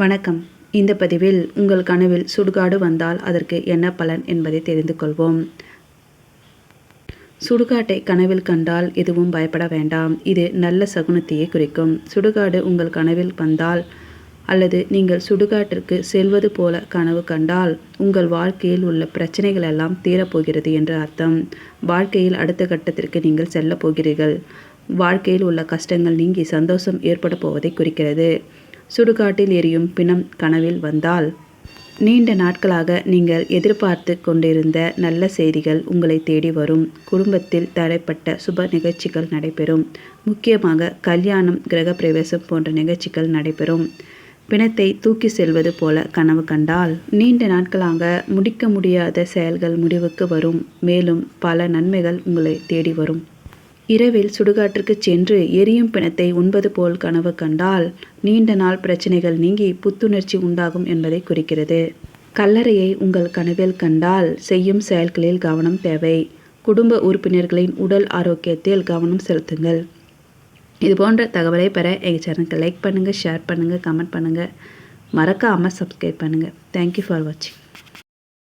வணக்கம். இந்த பதிவில் உங்கள் கனவில் சுடுகாடு வந்தால் அதற்கு என்ன பலன் என்பதை தெரிந்து கொள்வோம். சுடுகாட்டை கனவில் கண்டால் எதுவும் பயப்பட வேண்டாம். இது நல்ல சகுனத்தையே குறிக்கும். சுடுகாடு உங்கள் கனவில் வந்தால் அல்லது நீங்கள் சுடுகாட்டிற்கு செல்வது போல கனவு கண்டால் உங்கள் வாழ்க்கையில் உள்ள பிரச்சனைகள் எல்லாம் தீரப்போகிறது என்று அர்த்தம். வாழ்க்கையில் அடுத்த கட்டத்திற்கு நீங்கள் செல்லப் போகிறீர்கள். வாழ்க்கையில் உள்ள கஷ்டங்கள் நீங்கி சந்தோஷம் ஏற்பட போவதை குறிக்கிறது. சுடுகாட்டில் எரியும் பிணம் கனவில் வந்தால் நீண்ட நாட்களாக நீங்கள் எதிர்பார்த்து கொண்டிருந்த நல்ல செய்திகள் உங்களை தேடி வரும். குடும்பத்தில் தடைப்பட்ட சுப நிகழ்ச்சிகள் நடைபெறும். முக்கியமாக கல்யாணம் கிரகப்பிரவேசம் போன்ற நிகழ்ச்சிகள் நடைபெறும். பிணத்தை தூக்கி செல்வது போல கனவு கண்டால் நீண்ட நாட்களாக முடிக்க முடியாத செயல்கள் முடிவுக்கு வரும். மேலும் பல நன்மைகள் உங்களை தேடி வரும். இரவில் சுடுகாட்டிற்கு சென்று எரியும் பிணத்தை உண்பது போல் கனவு கண்டால் நீண்ட நாள் பிரச்சனைகள் நீங்கி புத்துணர்ச்சி உண்டாகும் என்பதை குறிக்கிறது. கல்லறையை உங்கள் கனவில் கண்டால் செய்யும் செயல்களில் கவனம் தேவை. குடும்ப உறுப்பினர்களின் உடல் ஆரோக்கியத்தில் கவனம் செலுத்துங்கள். இது போன்ற தகவலை பெற எங்கள் சேனலுக்கு லைக் பண்ணுங்கள் ஷேர் பண்ணுங்கள் கமெண்ட் பண்ணுங்கள் மறக்காமல் சப்ஸ்கிரைப் பண்ணுங்கள் தேங்க்யூ ஃபார் வாட்சிங்